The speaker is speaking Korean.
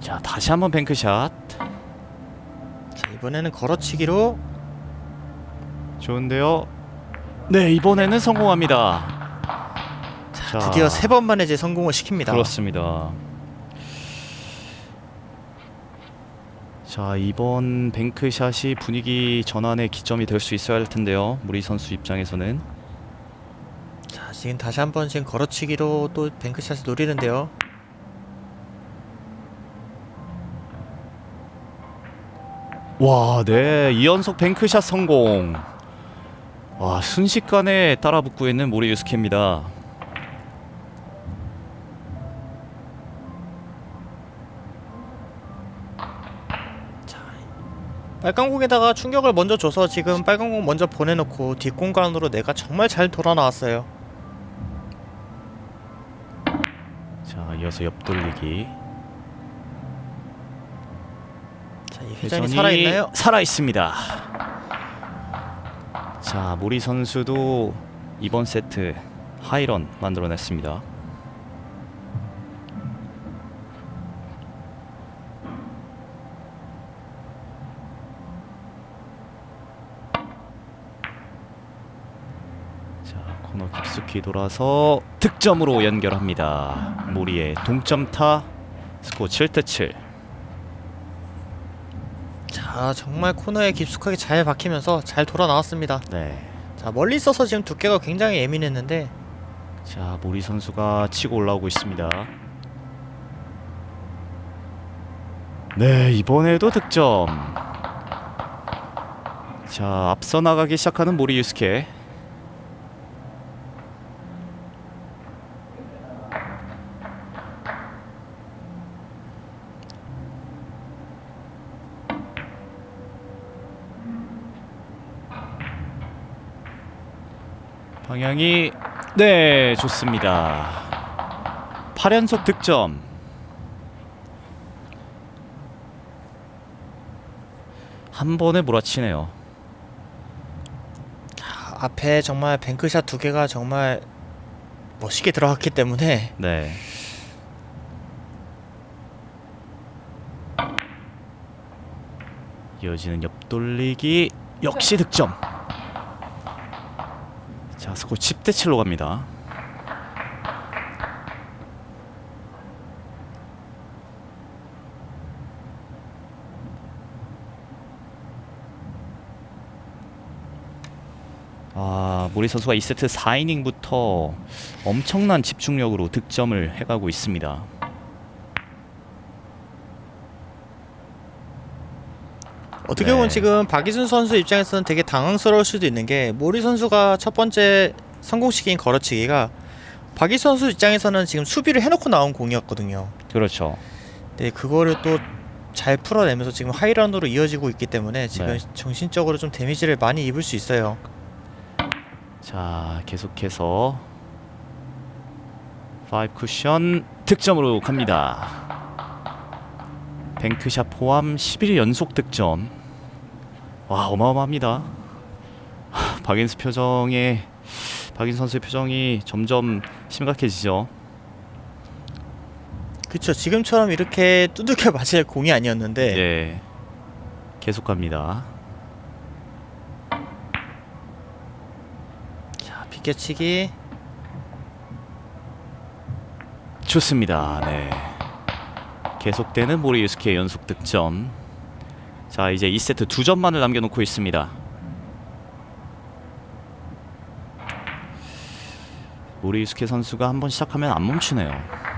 자 다시 한번 뱅크샷 자, 이번에는 걸어치기로 좋은데요. 네 이번에는 성공합니다. 자, 드디어 세 번 만에 제 성공을 시킵니다. 그렇습니다. 자 이번 뱅크샷이 분위기 전환의 기점이 될 수 있어야 할 텐데요. 무리 선수 입장에서는 자, 지금 다시 한번 지금 걸어치기로 또 뱅크샷을 노리는데요. 와, 네, 2연속 뱅크샷 성공. 와, 순식간에 따라붙고 있는 모리 유스케입니다. 빨간 공에다가 충격을 먼저 줘서 지금 빨간 공 먼저 보내놓고 뒷공간으로 내가 정말 잘 돌아 나왔어요. 자, 이어서 옆돌리기. 자, 이 회전이 살아있나요? 살아 있습니다. 자, 모리 선수도 이번 세트 하이런 만들어냈습니다. 자, 코너 깊숙이 돌아서 득점으로 연결합니다. 모리의 동점타 스코어 7대 7. 자, 정말 코너에 깊숙하게 잘 박히면서 잘 돌아 나왔습니다. 네. 자, 멀리 있어서 지금 두께가 굉장히 예민했는데 자, 모리 선수가 치고 올라오고 있습니다. 네, 이번에도 득점. 자, 앞서 나가기 시작하는 모리 유스케. 방향이 네, 좋습니다. 8연속 득점. 한 번에 몰아치네요. 자, 앞에 정말 뱅크샷 두 개가 정말 멋있게 들어갔기 때문에 네. 이어지는 옆돌리기 역시 득점. 자, 스코어 10대 7로 갑니다. 아, 모리 선수가 2세트 4이닝부터 엄청난 집중력으로 득점을 해가고 있습니다. 어떻게 네. 보면 지금 박이순 선수 입장에서는 되게 당황스러울 수도 있는 게 모리 선수가 첫 번째 성공시킨 걸어치기가 박이순 선수 입장에서는 지금 수비를 해놓고 나온 공이었거든요. 그렇죠. 네, 그거를 또 잘 풀어내면서 지금 하이런으로 이어지고 있기 때문에 지금 네. 정신적으로 좀 데미지를 많이 입을 수 있어요. 자, 계속해서 5 쿠션 득점으로 갑니다. 뱅크샷 포함 11일 연속 득점. 와, 어마어마합니다. 하, 박인수 표정에 박인 선수의 표정이 점점 심각해지죠. 그쵸 지금처럼 이렇게 두들겨 맞을 공이 아니었는데 네. 계속 갑니다. 자 비껴치기 좋습니다. 네. 계속되는 모리 유스케의 연속 득점. 자, 이제 2세트 두 점만을 남겨놓고 있습니다. 모리 유스케 선수가 한번 시작하면 안 멈추네요.